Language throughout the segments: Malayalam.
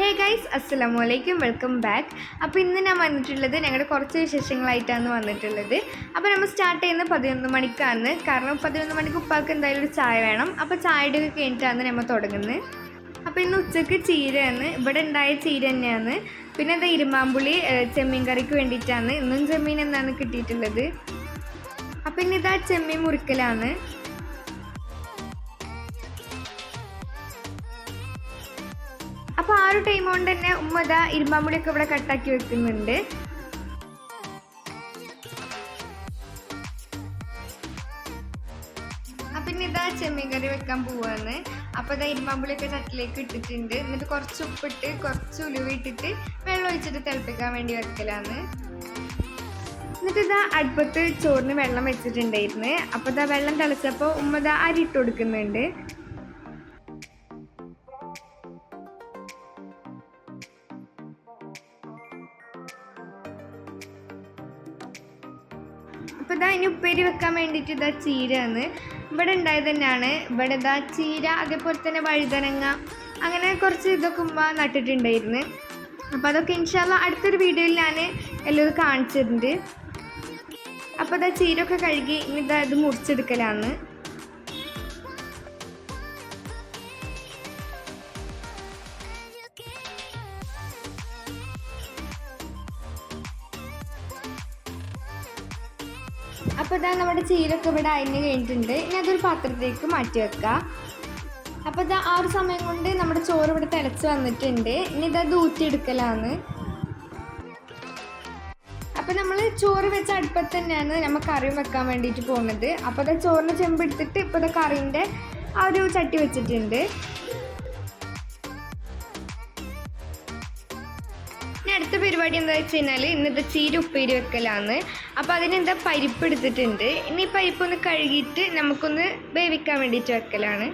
ഹേ ഗൈസ് അസ്സലാമു അലൈക്കും വെൽക്കം ബാക്ക് അപ്പോൾ ഇന്ന് ഞാൻ വന്നിട്ടുള്ളത് ഞങ്ങളുടെ കുറച്ച് വിശേഷങ്ങളായിട്ടാണ് വന്നിട്ടുള്ളത്. അപ്പോൾ നമ്മൾ സ്റ്റാർട്ട് ചെയ്യുന്നത് പതിനൊന്ന് മണിക്കാണ്. കാരണം പതിനൊന്ന് മണിക്ക് ഉപ്പാക്ക് എന്തായാലും ഒരു ചായ വേണം. അപ്പോൾ ചായയുടെ ഒക്കെ കഴിഞ്ഞിട്ടാണ് നമ്മൾ തുടങ്ങുന്നത്. അപ്പോൾ ഇന്ന് ഉച്ചയ്ക്ക് ചീരയാണ്. ഇവിടെ ഉണ്ടായ ചീര തന്നെയാണ്. പിന്നെ എന്താ ഇരുമാമ്പുളി ചെമ്മീൻ കറിക്ക് വേണ്ടിയിട്ടാണ്. ഇന്നും ചെമ്മീൻ എന്നാണ് കിട്ടിയിട്ടുള്ളത്. അപ്പോൾ ഇനി ഇതാ ചെമ്മീൻ മുറിക്കലാണ്. അപ്പോൾ ആ ഒരു ടൈം കൊണ്ട് തന്നെ ഉമ്മ ഇതാ ഇവിടെ കട്ടാക്കി വെക്കുന്നുണ്ട്. പിന്നെ ഇതാ ചെമ്മീൻ കറി വെക്കാൻ പോവാന്ന് അപ്പോൾ ഇതാ ഇരുമ്പാമ്പുളിയൊക്കെ ചട്ടിലേക്ക് ഇട്ടിട്ടുണ്ട്. എന്നിട്ട് കുറച്ച് ഉപ്പിട്ട് കുറച്ച് ഉലുവ ഇട്ടിട്ട് വെള്ളം ഒഴിച്ചിട്ട് തിളപ്പിക്കാൻ വേണ്ടി വെക്കലാണ്. എന്നിട്ട് ഇതാ അടുപ്പത്ത് ചോറിന് വെള്ളം വെച്ചിട്ടുണ്ടായിരുന്നു. അപ്പോൾ ഇതാ വെള്ളം തിളച്ചപ്പോൾ ഉമ്മ ഇതാ അരി ഇട്ട് കൊടുക്കുന്നുണ്ട്. അപ്പോൾ ഇതാ ഇനി ഉപ്പേരി വെക്കാൻ വേണ്ടിയിട്ട് ഇതാ ചീരയാണ്. ഇവിടെ ഉണ്ടായത് തന്നെയാണ്. ഇവിടെ ഇതാ ചീര അതേപോലെ തന്നെ വഴുതനങ്ങ അങ്ങനെ കുറച്ച് ഇതൊക്കെ ഉമ്മ നട്ടിട്ടുണ്ടായിരുന്നു. അപ്പോൾ അതൊക്കെ ഇൻഷാല്ല അടുത്തൊരു വീഡിയോയിൽ ഞാൻ എല്ലാവരും കാണിച്ചിട്ടുണ്ട് അപ്പോൾ ഇതാ ചീരയൊക്കെ കഴുകി ഇനി ഇതാ ഇത് മുറിച്ചെടുക്കലാണ്. അപ്പോൾ ഇതാ നമ്മുടെ ചീരൊക്കെ ഇവിടെ അരിഞ്ഞ് കഴിഞ്ഞിട്ടുണ്ട്. ഇനി അതൊരു പാത്രത്തിലേക്ക് മാറ്റി വെക്കുക അപ്പോൾ ഇതാ ആ ഒരു സമയം കൊണ്ട് നമ്മുടെ ചോറ് ഇവിടെ തിളച്ച് വന്നിട്ടുണ്ട്. ഇനി ഇതത് ഊറ്റിയെടുക്കലാണ്. അപ്പോൾ നമ്മൾ ചോറ് വെച്ച അടുപ്പത്ത് തന്നെയാണ് നമ്മൾ കറിയും വെക്കാൻ വേണ്ടിയിട്ട് പോകുന്നത്. അപ്പോൾ അത് ചോറിന് ചെമ്പെടുത്തിട്ട് ഇപ്പോൾ ഇത് കറീന്റെ ആ ഒരു ചട്ടി വെച്ചിട്ടുണ്ട്. അടുത്ത പരിപാടി എന്താ വെച്ച് കഴിഞ്ഞാൽ ഇന്നത്തെ ചീര ഉപ്പേരി വെക്കലാണ്. അപ്പോൾ അതിനെന്താ പരിപ്പ് എടുത്തിട്ടുണ്ട്. ഇനി പരിപ്പൊന്ന് കഴുകിയിട്ട് നമുക്കൊന്ന് വേവിക്കാൻ വേണ്ടിയിട്ട് വെക്കലാണ്.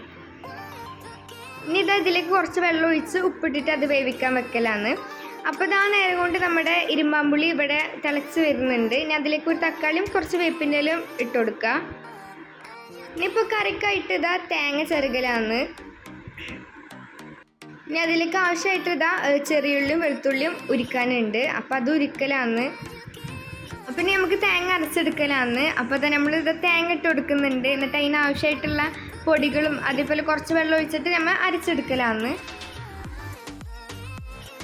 ഇനി ഇതാ ഇതിലേക്ക് കുറച്ച് വെള്ളം ഒഴിച്ച് ഉപ്പിട്ടിട്ട് അത് വേവിക്കാൻ വെക്കലാണ്. അപ്പോൾ ഇതാ നേരം കൊണ്ട് നമ്മുടെ ഇരുമ്പാമ്പുളി ഇവിടെ തിളച്ച് വരുന്നുണ്ട്. ഇനി അതിലേക്ക് ഒരു തക്കാളിയും കുറച്ച് വേപ്പിന്റെ ഇട്ട് കൊടുക്കുക ഇനിയിപ്പോൾ കറിക്കായിട്ട് ഇതാ തേങ്ങ ചെറുകലാണ്. ഇനി അതിലേക്ക് ആവശ്യമായിട്ട് ഇതാ ചെറിയുള്ളിയും വെളുത്തുള്ളിയും ഉരിക്കാനുണ്ട്. അപ്പോൾ അത് ഉരിക്കലാണ് അപ്പം ഇനി നമുക്ക് തേങ്ങ അരച്ചെടുക്കലാണ് അപ്പോൾ തന്നെ നമ്മൾ ഇത് തേങ്ങ ഇട്ട് കൊടുക്കുന്നുണ്ട്. എന്നിട്ട് അതിന് ആവശ്യമായിട്ടുള്ള പൊടികളും അതേപോലെ കുറച്ച് വെള്ളം ഒഴിച്ചിട്ട് നമ്മൾ അരച്ചെടുക്കലാണ്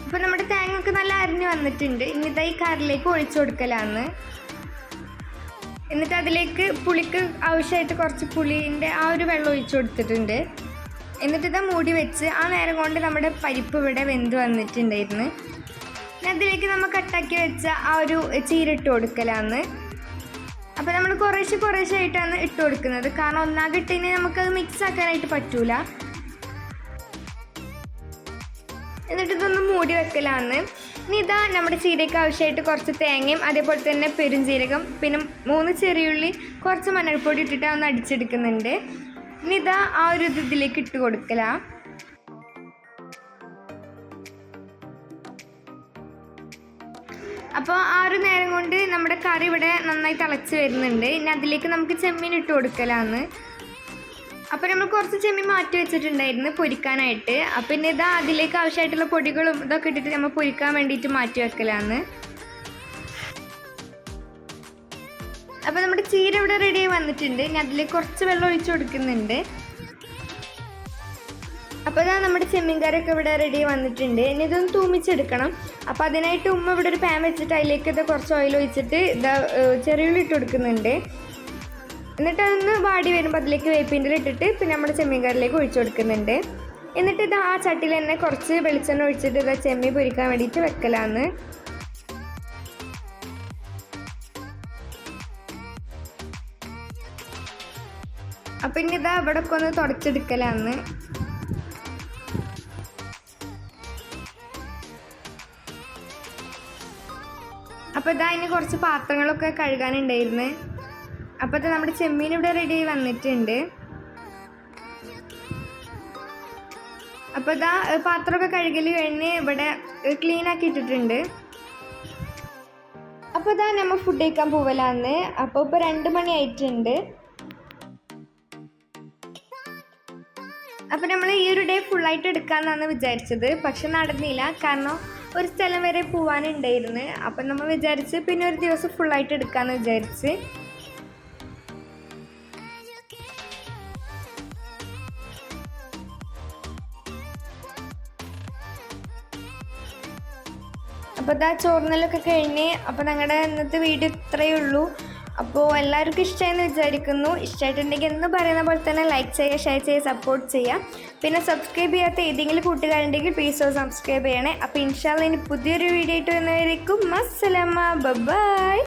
അപ്പോൾ നമ്മുടെ തേങ്ങ ഒക്കെ നല്ല അരിഞ്ഞ് വന്നിട്ടുണ്ട്. ഇനി ഇതാ ഈ കറിലേക്ക് ഒഴിച്ചു കൊടുക്കലാണ് എന്നിട്ട് അതിലേക്ക് പുളിക്ക് ആവശ്യമായിട്ട് കുറച്ച് പുളീന്റെ ആ ഒരു വെള്ളം ഒഴിച്ചു കൊടുത്തിട്ടുണ്ട്. എന്നിട്ട് ഇതാ മൂടി വെച്ച് ആ നേരം കൊണ്ട് നമ്മുടെ പരിപ്പ് ഇവിടെ വെന്ത് വന്നിട്ടുണ്ടായിരുന്നു. അതിലേക്ക് നമ്മൾ കട്ടാക്കി വെച്ച ആ ഒരു ചീര ഇട്ട് കൊടുക്കലാണ് അപ്പോൾ നമ്മൾ കുറേശ്ശെ കുറേശ്ശെ ആയിട്ടാണ് ഇട്ട് കൊടുക്കുന്നത്. കാരണം ഒന്നാകെ ഇട്ടതിന് നമുക്കത് മിക്സ് ആക്കാനായിട്ട് പറ്റൂല. എന്നിട്ട് ഇതൊന്ന് മൂടി വെക്കലാന്ന്. ഇനി ഇതാ നമ്മുടെ ചീരയ്ക്ക് ആവശ്യമായിട്ട് കുറച്ച് തേങ്ങയും അതേപോലെ തന്നെ പെരുംജീരകം പിന്നെ മൂന്ന് ചെറിയുള്ളി കുറച്ച് മണൽപ്പൊടി ഇട്ടിട്ട് ഒന്ന് അടിച്ചെടുക്കുന്നുണ്ട്. ഇനി ആ ഒരു ഇത് ഇതിലേക്ക് ഇട്ട് കൊടുക്കല. അപ്പോൾ ആ ഒരു നേരം കൊണ്ട് നമ്മുടെ കറി ഇവിടെ നന്നായി തിളച്ച് വരുന്നുണ്ട്. ഇനി അതിലേക്ക് നമുക്ക് ചെമ്മീൻ ഇട്ട് കൊടുക്കലാന്ന്. അപ്പോൾ നമ്മൾ കുറച്ച് ചെമ്മീൻ മാറ്റി വെച്ചിട്ടുണ്ടായിരുന്നു പൊരിക്കാനായിട്ട്. അപ്പം പിന്നെ ഇതാ അതിലേക്ക് ആവശ്യമായിട്ടുള്ള പൊടികളും ഇതൊക്കെ ഇട്ടിട്ട് നമ്മൾ പൊരിക്കാൻ വേണ്ടിയിട്ട് മാറ്റി വെക്കലാന്ന്. അപ്പോൾ നമ്മുടെ ചീര ഇവിടെ റെഡി വന്നിട്ടുണ്ട്. ഞാൻ അതിലേക്ക് കുറച്ച് വെള്ളം ഒഴിച്ചു കൊടുക്കുന്നുണ്ട്. അപ്പോൾ ഇതാ നമ്മുടെ ചെമ്മീൻ കറിയൊക്കെ ഇവിടെ റെഡി വന്നിട്ടുണ്ട്. ഇനി ഇതൊന്ന് തൂമിച്ചെടുക്കണം. അപ്പോൾ അതിനായിട്ട് ഉമ്മ ഇവിടെ ഒരു പാൻ വെച്ചിട്ട് അതിലേക്ക് ഇത് കുറച്ച് ഓയിൽ ഒഴിച്ചിട്ട് ഇതാ ചെറിയ ചെറിയുള്ളി ഇട്ട് കൊടുക്കുന്നുണ്ട്. എന്നിട്ട് അതൊന്ന് വാടി വരുമ്പോൾ അതിലേക്ക് വേപ്പിന്റെ ഇട്ടിട്ട് പിന്നെ നമ്മുടെ ചെമ്മീൻകാരിലേക്ക് ഒഴിച്ചു കൊടുക്കുന്നുണ്ട്. എന്നിട്ട് ഇത് ആ ചട്ടിയിൽ തന്നെ കുറച്ച് വെളിച്ചെണ്ണ ഒഴിച്ചിട്ട് ഇതാ ചെമ്മീൻ പൊരിക്കാൻ വേണ്ടിയിട്ട് വെക്കലാന്ന്. അപ്പം ഇനി ഇതാ ഇവിടെ ഒക്കെ ഒന്ന് തുടച്ചെടുക്കലാന്ന്. അപ്പോൾ ഇതാ ഇനി കുറച്ച് പാത്രങ്ങളൊക്കെ കഴുകാനുണ്ടായിരുന്നു. അപ്പോൾ ഇത് നമ്മുടെ ചെമ്മീൻ ഇവിടെ റെഡി ആയി വന്നിട്ടുണ്ട്. അപ്പോൾ ഇതാ പാത്രമൊക്കെ കഴുകൽ കഴിഞ്ഞ് ഇവിടെ ക്ലീൻ ആക്കി ഇട്ടിട്ടുണ്ട്. അപ്പോൾ ഇതാ നമ്മൾ ഫുഡ് കഴിക്കാൻ പോവലാന്ന്. അപ്പോൾ ഇപ്പൊ രണ്ട് മണി ആയിട്ടുണ്ട്. അപ്പോൾ നമ്മൾ ഈ ഒരു ഡേ ഫുള്ളായിട്ട് എടുക്കാമെന്നാണ് വിചാരിച്ചത്. പക്ഷെ നടന്നില്ല. കാരണം ഒരു സ്ഥലം വരെ പോവാനുണ്ടായിരുന്നു. അപ്പം നമ്മൾ വിചാരിച്ച് പിന്നെ ഒരു ദിവസം ഫുള്ളായിട്ട് എടുക്കാമെന്ന് വിചാരിച്ച്. അപ്പോൾ ഇതാ ചോറിനലൊക്കെ കഴിഞ്ഞ് അപ്പോൾ ഞങ്ങളുടെ ഇന്നത്തെ വീഡിയോ ഇത്രയേ ഉള്ളൂ. അപ്പോൾ എല്ലാവർക്കും ഇഷ്ടമായെന്ന് വിചാരിക്കുന്നു. ഇഷ്ടമായിട്ടുണ്ടെങ്കിൽ എന്ന് പറയുന്ന പോലെ തന്നെ ലൈക്ക് ചെയ്യുക ഷെയർ ചെയ്യുക സപ്പോർട്ട് ചെയ്യുക. പിന്നെ സബ്സ്ക്രൈബ് ചെയ്യാത്ത ഏതെങ്കിലും കൂട്ടുകാരുണ്ടെങ്കിൽ പ്ലീസ് സബ്സ്ക്രൈബ് ചെയ്യണേ. അപ്പോൾ ഇൻഷാല്ല ഇനി പുതിയൊരു വീഡിയോ ആയിട്ട് വരുന്നവരേക്കും അസ്സലാമ ബൈ